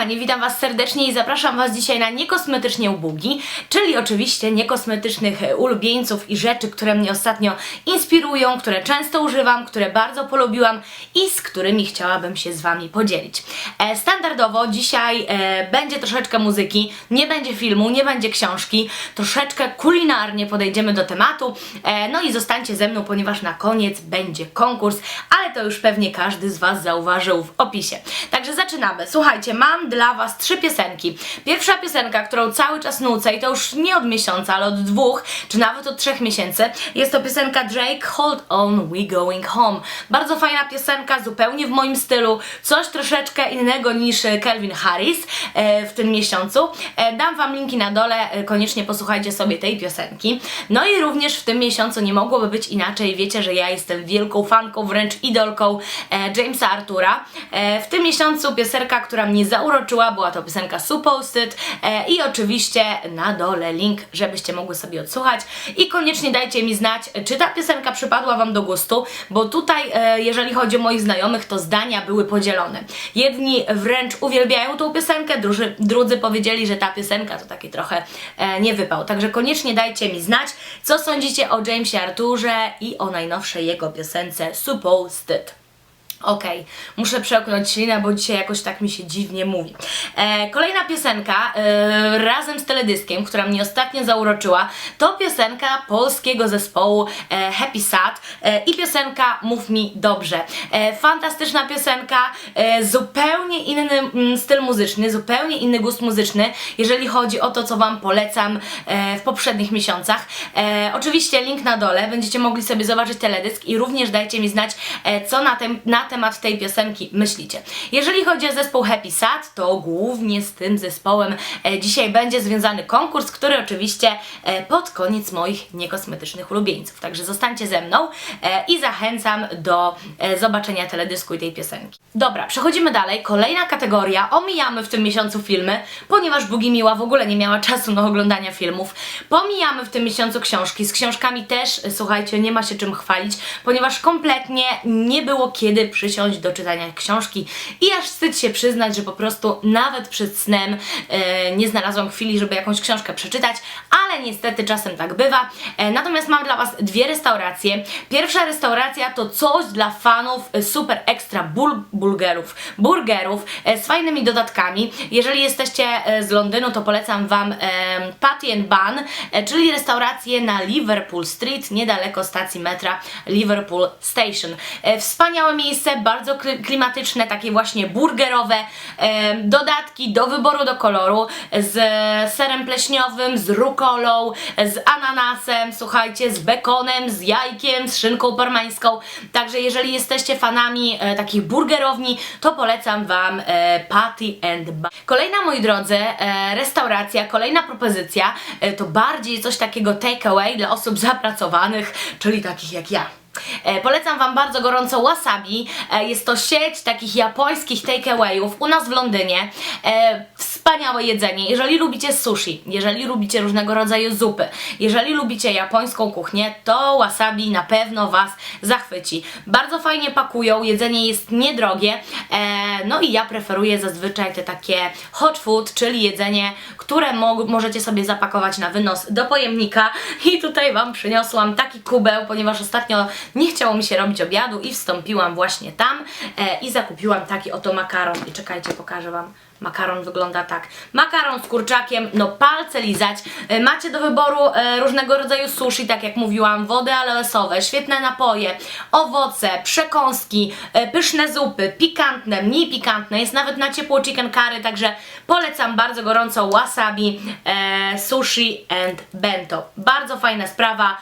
kochani, witam Was serdecznie i zapraszam Was dzisiaj na niekosmetycznie ubugi, czyli oczywiście niekosmetycznych e, ulubieńców i rzeczy, które mnie ostatnio inspirują, które często używam, które bardzo polubiłam i z którymi chciałabym się z Wami podzielić. E, standardowo dzisiaj e, będzie troszeczkę muzyki, nie będzie filmu, nie będzie książki, troszeczkę kulinarnie podejdziemy do tematu, no i zostańcie ze mną, ponieważ na koniec będzie konkurs, ale to już pewnie każdy z Was zauważył w opisie. Także zaczynamy. Słuchajcie, mam dla Was trzy piosenki. Pierwsza piosenka, którą cały czas nucę i to już nie od miesiąca, ale od dwóch, czy nawet od trzech miesięcy, jest to piosenka Drake Hold On, We Going Home. Bardzo fajna piosenka, zupełnie w moim stylu, coś troszeczkę innego niż Calvin Harris e, w tym miesiącu. E, dam Wam linki na dole, e, koniecznie posłuchajcie sobie tej piosenki. No i również w tym miesiącu nie mogłoby być inaczej, wiecie, że ja jestem wielką fanką, wręcz idolką Jamesa Artura. W tym miesiącu piosenka, która mnie zauroczyła, była to piosenka Supposed e, i oczywiście na dole link, żebyście mogły sobie odsłuchać i koniecznie dajcie mi znać, czy ta piosenka przypadła Wam do gustu, bo tutaj, e, jeżeli chodzi o moich znajomych, to zdania były podzielone. Jedni wręcz uwielbiają tą piosenkę, drudzy, drudzy powiedzieli, że ta piosenka to taki trochę e, nie wypał. Także koniecznie dajcie mi znać, co sądzicie o Jamesie Arturze i o najnowszej jego piosence Supposed. Okej, muszę przełknąć ślinę, bo dzisiaj jakoś tak mi się dziwnie mówi. E, kolejna piosenka e, razem z teledyskiem, która mnie ostatnio zauroczyła, to piosenka polskiego zespołu e, Happy Sad e, i piosenka Mów mi dobrze. E, fantastyczna piosenka, e, zupełnie inny mm, styl muzyczny, zupełnie inny gust muzyczny, jeżeli chodzi o to, co Wam polecam e, w poprzednich miesiącach. E, oczywiście link na dole, będziecie mogli sobie zobaczyć teledysk i również dajcie mi znać, e, co na, tem, na temat tej piosenki myślicie. Jeżeli chodzi o zespół Happy Sad, to głównie z tym zespołem e, dzisiaj będzie związany konkurs, który oczywiście e, pod koniec moich niekosmetycznych ulubieńców. Także zostańcie ze mną e, i zachęcam do zobaczenia teledysku i tej piosenki. Dobra, przechodzimy dalej. Kolejna kategoria. Omijamy w tym miesiącu filmy, ponieważ Bugi Miła w ogóle nie miała czasu na oglądania filmów. Pomijamy w tym miesiącu książki. Z książkami też, słuchajcie, nie ma się czym chwalić, ponieważ kompletnie nie było kiedy przysiąść do czytania książki i aż wstyd się przyznać, że po prostu nawet przed snem e, nie znalazłam chwili, żeby jakąś książkę przeczytać, ale niestety czasem tak bywa. E, natomiast mam dla Was dwie restauracje. Pierwsza restauracja to coś dla fanów e, super ekstra bul bulgerów, burgerów e, z fajnymi dodatkami. Jeżeli jesteście e, z Londynu, to polecam Wam e, Patty and Bun, e, czyli restaurację na Liverpool Street, niedaleko stacji metra Liverpool Station. E, wspaniałe miejsce, bardzo kli- klimatyczne, takie właśnie burgerowe, e, dodatki do wyboru do koloru z serem pleśniowym, z rukolą, z ananasem, słuchajcie, z bekonem, z jajkiem, z szynką parmańską. Także jeżeli jesteście fanami e, takich burgerowni, to polecam Wam e, Patty and Bun. Kolejna, moi drodzy, restauracja, kolejna propozycja to bardziej coś takiego takeaway dla osób zapracowanych, czyli takich jak ja. E, polecam Wam bardzo gorąco Wasabi. E, jest to sieć takich japońskich takeawayów u nas w Londynie. Wspaniałe jedzenie. Jeżeli lubicie sushi, jeżeli lubicie różnego rodzaju zupy, jeżeli lubicie japońską kuchnię, to Wasabi na pewno Was zachwyci. Bardzo fajnie pakują, jedzenie jest niedrogie. E, no i ja preferuję zazwyczaj te takie hot food, czyli jedzenie, które mo możecie sobie zapakować na wynos do pojemnika. I tutaj Wam przyniosłam taki kubeł, ponieważ ostatnio nie chciało mi się robić obiadu i wstąpiłam właśnie tam e, i zakupiłam taki oto makaron. I czekajcie, pokażę Wam. Makaron wygląda tak. Makaron z kurczakiem, no palce lizać. E, Macie do wyboru e, różnego rodzaju sushi, tak jak mówiłam, wody aloesowe, świetne napoje, owoce, przekąski, e, pyszne zupy, pikantne, mniej pikantne. Jest nawet na ciepło chicken curry, także polecam bardzo gorąco wasabi, sushi and bento. Bardzo fajna sprawa,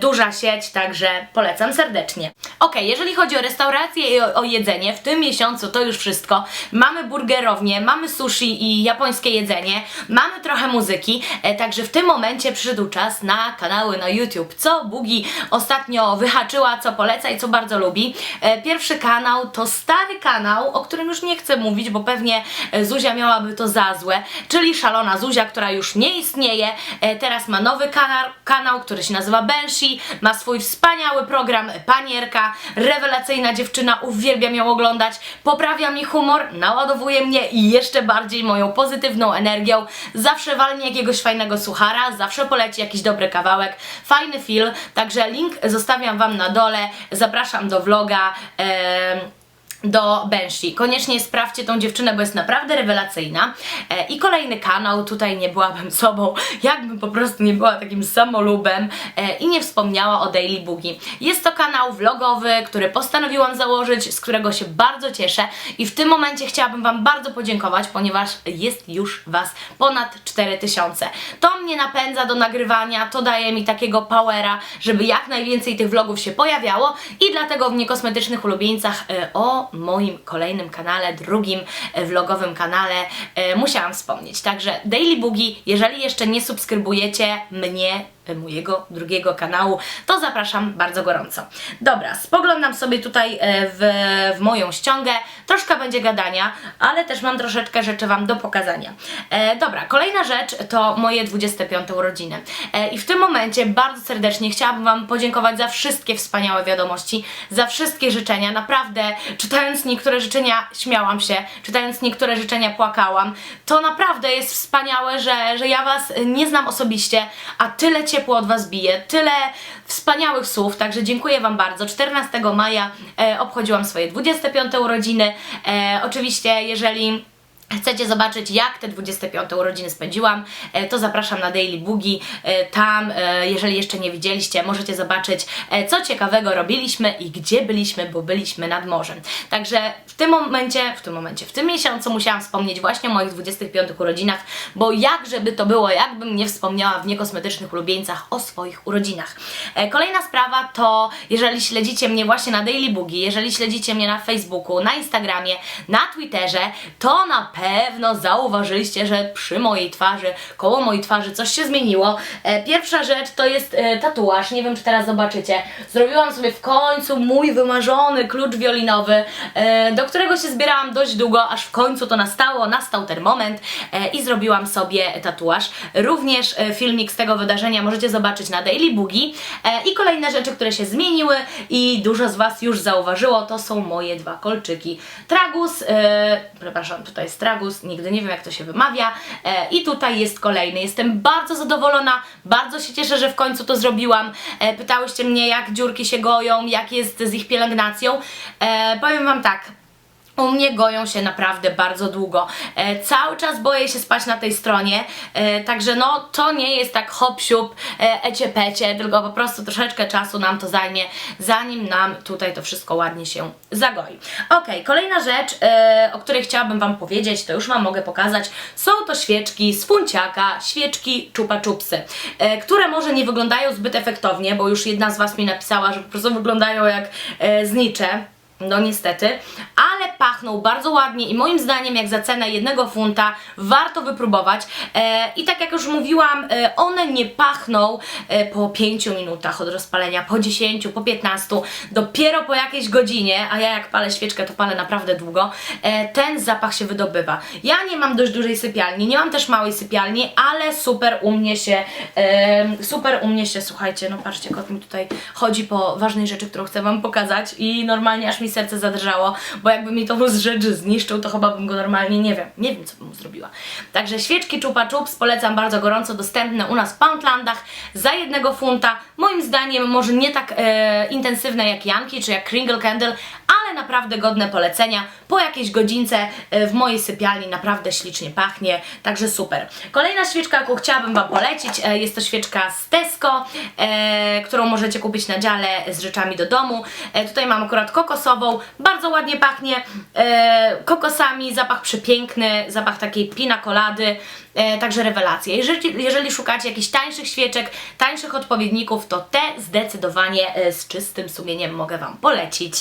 duża sieć, także polecam serdecznie. Ok, jeżeli chodzi o restaurację i o, jedzenie, w tym miesiącu to już wszystko. Mamy mamy sushi i japońskie jedzenie, mamy trochę muzyki, e, także w tym momencie przyszedł czas na kanały na YouTube. Co Bugi ostatnio wyhaczyła, co poleca i co bardzo lubi. E, pierwszy kanał to stary kanał, o którym już nie chcę mówić, bo pewnie e, Zuzia miałaby to za złe, czyli Szalona Zuzia, która już nie istnieje. Teraz ma nowy kanał, kanał, który się nazywa Banshee, ma swój wspaniały program Panierka, rewelacyjna dziewczyna, uwielbiam ją oglądać, poprawia mi humor, naładowuje mnie i jeszcze bardziej moją pozytywną energią. Zawsze walnie jakiegoś fajnego suchara, zawsze poleci jakiś dobry kawałek, fajny film, także link zostawiam Wam na dole, zapraszam do vloga. em, do Banshee. Koniecznie sprawdźcie tą dziewczynę, bo jest naprawdę rewelacyjna. E, I kolejny kanał, tutaj nie byłabym sobą, jakbym po prostu nie była takim samolubem e, i nie wspomniała o Daily Boogie. Jest to kanał vlogowy, który postanowiłam założyć, z którego się bardzo cieszę i w tym momencie chciałabym Wam bardzo podziękować, ponieważ jest już Was ponad 4000. To mnie napędza do nagrywania, to daje mi takiego powera, żeby jak najwięcej tych vlogów się pojawiało i dlatego w niekosmetycznych ulubieńcach e, o moim kolejnym kanale, drugim e, vlogowym kanale e, musiałam wspomnieć. Także Daily Boogie, jeżeli jeszcze nie subskrybujecie mnie, mojego drugiego kanału, to zapraszam bardzo gorąco. Dobra, spoglądam sobie tutaj e, w, w moją ściągę, troszkę będzie gadania, ale też mam troszeczkę rzeczy Wam do pokazania. E, dobra, kolejna rzecz to moje 25 urodziny. E, I w tym momencie bardzo serdecznie chciałabym Wam podziękować za wszystkie wspaniałe wiadomości, za wszystkie życzenia. Naprawdę, czytając niektóre życzenia śmiałam się, czytając niektóre życzenia płakałam. To naprawdę jest wspaniałe, że, że ja Was nie znam osobiście, a tyle ciepło od Was bije, tyle wspaniałych słów, także dziękuję Wam bardzo. 14 maja e, obchodziłam swoje 25 urodziny. E, oczywiście, jeżeli chcecie zobaczyć, jak te 25 urodziny spędziłam, e, to zapraszam na Daily Boogie. Tam, e, jeżeli jeszcze nie widzieliście, możecie zobaczyć, e, co ciekawego robiliśmy i gdzie byliśmy, bo byliśmy nad morzem. Także w tym momencie, w tym momencie, w tym miesiącu musiałam wspomnieć właśnie o moich 25 urodzinach, bo jak żeby to było, jakbym nie wspomniała w niekosmetycznych ulubieńcach o swoich urodzinach. Kolejna sprawa to, jeżeli śledzicie mnie właśnie na Daily Boogie, jeżeli śledzicie mnie na Facebooku, na Instagramie, na Twitterze, to na pewno zauważyliście, że przy mojej twarzy, koło mojej twarzy coś się zmieniło. E, Pierwsza rzecz to jest e, tatuaż, nie wiem czy teraz zobaczycie. Zrobiłam sobie w końcu mój wymarzony klucz wiolinowy, e, do którego się zbierałam dość długo, aż w końcu to nastało, nastał ten moment e, i zrobiłam sobie tatuaż. Również e, filmik z tego wydarzenia możecie zobaczyć na Daily Boogie. E, I kolejne rzeczy, które się zmieniły i dużo z Was już zauważyło, to są moje dwa kolczyki. Tragus, e, przepraszam, tutaj jest tragus, nigdy nie wiem jak to się wymawia. E, I tutaj jest kolejny. Jestem bardzo zadowolona, bardzo się cieszę, że w końcu to zrobiłam. E, pytałyście mnie, jak dziurki się goją, jak jest z ich pielęgnacją. E, powiem Wam tak, u mnie goją się naprawdę bardzo długo. E, cały czas boję się spać na tej stronie, e, także no to nie jest tak hop siup, e, ecie pecie, tylko po prostu troszeczkę czasu nam to zajmie, zanim nam tutaj to wszystko ładnie się zagoi. Ok, kolejna rzecz, e, o której chciałabym Wam powiedzieć, to już Wam mogę pokazać, są to świeczki z funciaka, świeczki czupa czupsy, e, które może nie wyglądają zbyt efektownie, bo już jedna z Was mi napisała, że po prostu wyglądają jak e, znicze. No niestety, ale pachną bardzo ładnie i moim zdaniem jak za cenę jednego funta warto wypróbować. E, I tak jak już mówiłam, e, one nie pachną e, po 5 minutach od rozpalenia, po 10, po 15, dopiero po jakiejś godzinie, a ja jak palę świeczkę to palę naprawdę długo, e, ten zapach się wydobywa. Ja nie mam dość dużej sypialni, nie mam też małej sypialni, ale super u mnie się, e, super u mnie się, słuchajcie, no patrzcie, kot mi tutaj chodzi po ważnej rzeczy, którą chcę Wam pokazać i normalnie aż mi serce zadrżało, bo jakby mi to z rzeczy zniszczył, to chyba bym go normalnie, nie wiem, nie wiem co bym mu zrobiła. Także świeczki Chupa Chups polecam bardzo gorąco, dostępne u nas w Poundlandach za jednego funta. Moim zdaniem może nie tak e, intensywne jak Janki czy jak Kringle Candle, ale naprawdę godne polecenia. Po jakiejś godzince e, w mojej sypialni naprawdę ślicznie pachnie, także super. Kolejna świeczka, jaką chciałabym Wam polecić, e, jest to świeczka z Tesco, e, którą możecie kupić na dziale z rzeczami do domu. Tutaj mam akurat kokosową, bardzo ładnie pachnie kokosami, zapach przepiękny, zapach takiej pina colady, e, także rewelacja. Jeżeli, jeżeli szukacie jakichś tańszych świeczek, tańszych odpowiedników, to te zdecydowanie z czystym sumieniem mogę Wam polecić.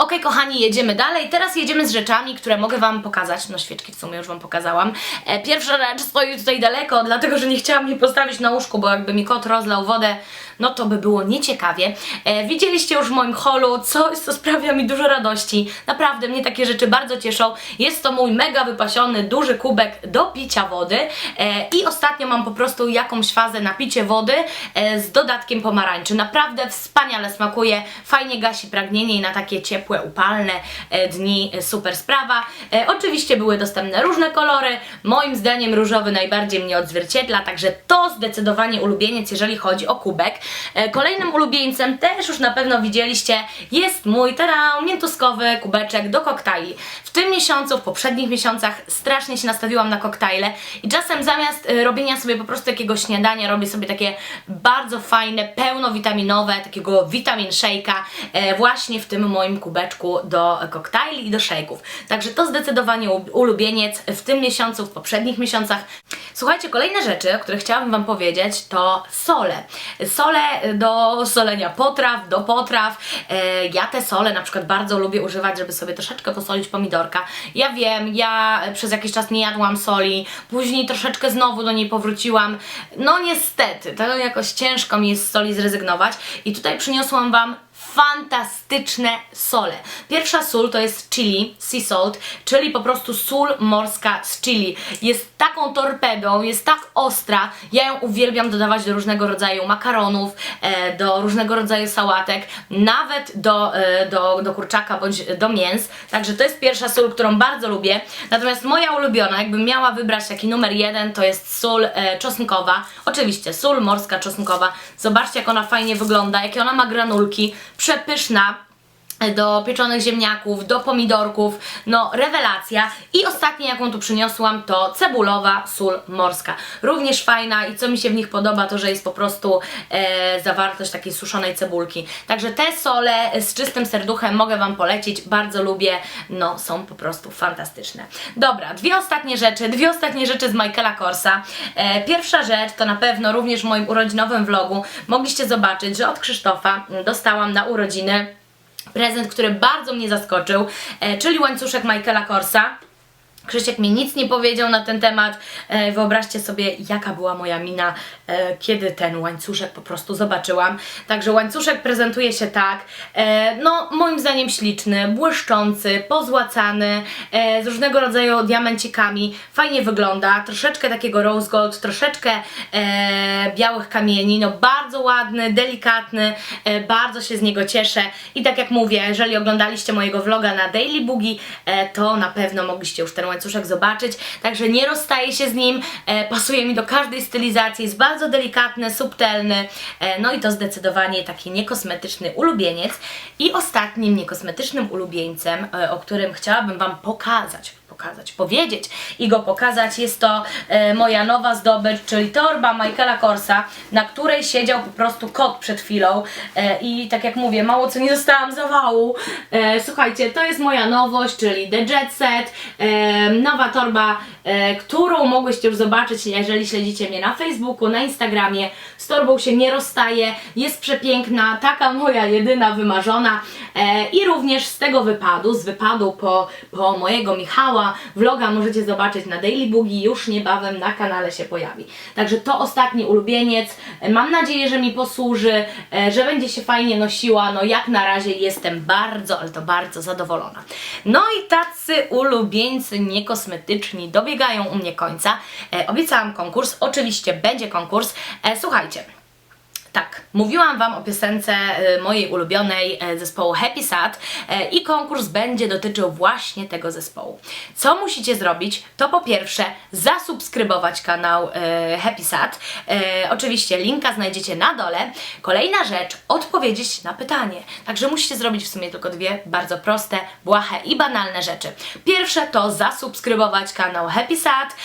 Ok, kochani, jedziemy dalej. Teraz jedziemy z rzeczami, które mogę Wam pokazać. No, świeczki w sumie już Wam pokazałam. E, pierwsza rzecz stoi tutaj daleko, dlatego że nie chciałam jej postawić na łóżku, bo jakby mi kot rozlał wodę, no to by było nieciekawie. E, widzieliście już w moim holu coś, co sprawia mi dużo radości. Naprawdę mnie takie rzeczy bardzo cieszą. Jest to mój mega wypasiony, duży kubek do picia wody e, i ostatnio mam po prostu jakąś fazę na picie wody e, z dodatkiem pomarańczy. Naprawdę wspaniale smakuje, fajnie gasi pragnienie i na takie ciepłe, upalne e, dni e, super sprawa. E, oczywiście były dostępne różne kolory. Moim zdaniem różowy najbardziej mnie odzwierciedla, także to zdecydowanie ulubieniec, jeżeli chodzi o kubek. Kolejnym ulubieńcem, też już na pewno widzieliście, jest mój teraz miętuskowy kubeczek do koktajli. W tym miesiącu, w poprzednich miesiącach strasznie się nastawiłam na koktajle i czasem zamiast robienia sobie po prostu jakiegoś śniadania, robię sobie takie bardzo fajne, pełnowitaminowe, takiego vitamin shake'a właśnie w tym moim kubeczku do koktajli i do shake'ów. Także to zdecydowanie ulubieniec w tym miesiącu, w poprzednich miesiącach. Słuchajcie, kolejne rzeczy, o których chciałabym Wam powiedzieć, to sole. Sole do solenia potraw, do potraw. E, Ja te sole na przykład bardzo lubię używać, żeby sobie troszeczkę posolić pomidorka. Ja wiem, ja przez jakiś czas nie jadłam soli, później troszeczkę znowu do niej powróciłam. No niestety, to jakoś ciężko mi jest z soli zrezygnować i tutaj przyniosłam Wam fantastyczne sole. Pierwsza sól to jest chili, sea salt, czyli po prostu sól morska z chili. Jest taką torpedą, jest tak ostra. Ja ją uwielbiam dodawać do różnego rodzaju makaronów, e, do różnego rodzaju sałatek, nawet do, e, do, do kurczaka bądź do mięs. Także to jest pierwsza sól, którą bardzo lubię. Natomiast moja ulubiona, jakbym miała wybrać taki numer jeden, to jest sól e, czosnkowa. Oczywiście sól morska czosnkowa. Zobaczcie, jak ona fajnie wygląda, jakie ona ma granulki. Przepyszna do pieczonych ziemniaków, do pomidorków, no rewelacja. I ostatnie jaką tu przyniosłam to cebulowa sól morska. Również fajna i co mi się w nich podoba to, że jest po prostu e, zawartość takiej suszonej cebulki. Także te sole z czystym serduchem mogę Wam polecić, bardzo lubię, no są po prostu fantastyczne. Dobra, dwie ostatnie rzeczy, dwie ostatnie rzeczy z Michaela Korsa. E, pierwsza rzecz to na pewno również w moim urodzinowym vlogu mogliście zobaczyć, że od Krzysztofa dostałam na urodziny prezent, który bardzo mnie zaskoczył, e, czyli łańcuszek Michaela Korsa. Krzysiek mi nic nie powiedział na ten temat. E, wyobraźcie sobie, jaka była moja mina, kiedy ten łańcuszek po prostu zobaczyłam. Także łańcuszek prezentuje się tak, e, no moim zdaniem śliczny, błyszczący, pozłacany, e, z różnego rodzaju diamencikami. Fajnie wygląda, troszeczkę takiego rose gold, troszeczkę e, białych kamieni, no bardzo ładny, delikatny, e, bardzo się z niego cieszę. I tak jak mówię, jeżeli oglądaliście mojego vloga na Daily Boogie, e, to na pewno mogliście już ten łańcuszek zobaczyć. Także nie rozstaję się z nim, e, pasuje mi do każdej stylizacji, jest bardzo delikatny, subtelny, e, no i to zdecydowanie taki niekosmetyczny ulubieniec. I ostatnim niekosmetycznym ulubieńcem, e, o którym chciałabym Wam pokazać, pokazać, powiedzieć i go pokazać. Jest to e, moja nowa zdobycz, czyli torba Michaela Korsa, na której siedział po prostu kot przed chwilą e, i tak jak mówię, mało co nie dostałam zawału. E, słuchajcie, to jest moja nowość, czyli The Jet Set, e, nowa torba, e, którą mogłyście już zobaczyć, jeżeli śledzicie mnie na Facebooku, na Instagramie. Z torbą się nie rozstaje, jest przepiękna, taka moja jedyna wymarzona e, i również z tego wypadu, z wypadu po, po mojego Michała, vloga możecie zobaczyć na Daily Boogie, już niebawem na kanale się pojawi. Także to ostatni ulubieniec, mam nadzieję, że mi posłuży, e, że będzie się fajnie nosiła, no jak na razie jestem bardzo, ale to bardzo zadowolona. No i tacy ulubieńcy niekosmetyczni dobiegają u mnie końca. E, obiecałam konkurs, oczywiście będzie konkurs. E, słuchajcie, tak, mówiłam Wam o piosence y, mojej ulubionej e, zespołu Happy Sad e, i konkurs będzie dotyczył właśnie tego zespołu. Co musicie zrobić? To po pierwsze zasubskrybować kanał Happy Sad. Oczywiście linka znajdziecie na dole. Kolejna rzecz, odpowiedzieć na pytanie. Także musicie zrobić w sumie tylko dwie bardzo proste, błahe i banalne rzeczy. Pierwsze to zasubskrybować kanał Happy Sad.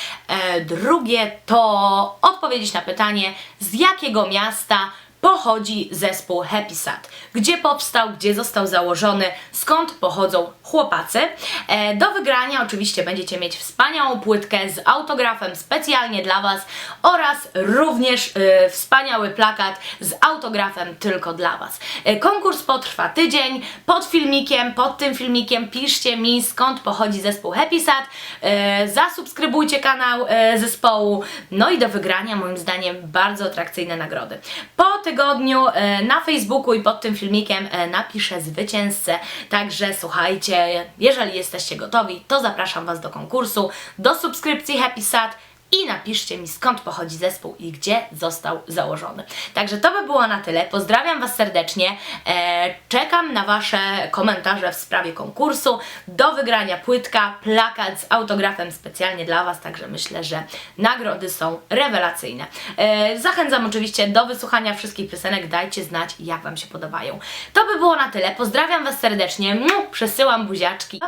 Drugie to odpowiedzieć na pytanie, z jakiego miasta pochodzi zespół Happy Sad. Gdzie powstał, gdzie został założony, skąd pochodzą chłopacy. E, do wygrania oczywiście będziecie mieć wspaniałą płytkę z autografem specjalnie dla Was oraz również e, wspaniały plakat z autografem tylko dla Was. E, konkurs potrwa tydzień. Pod filmikiem, pod tym filmikiem piszcie mi skąd pochodzi zespół Happy Sad. E, zasubskrybujcie kanał e, zespołu. No i do wygrania moim zdaniem bardzo atrakcyjne nagrody. Po tych tygodniu e, na Facebooku i pod tym filmikiem e, napiszę zwycięzcę. Także słuchajcie, jeżeli jesteście gotowi, to zapraszam Was do konkursu, do subskrypcji Happy Sad i napiszcie mi skąd pochodzi zespół i gdzie został założony. Także to by było na tyle. Pozdrawiam Was serdecznie. E, czekam na Wasze komentarze w sprawie konkursu. Do wygrania płytka, plakat z autografem specjalnie dla Was, także myślę, że nagrody są rewelacyjne. E, zachęcam oczywiście do wysłuchania wszystkich piosenek. Dajcie znać, jak Wam się podobają. To by było na tyle. Pozdrawiam Was serdecznie. Przesyłam buziaczki.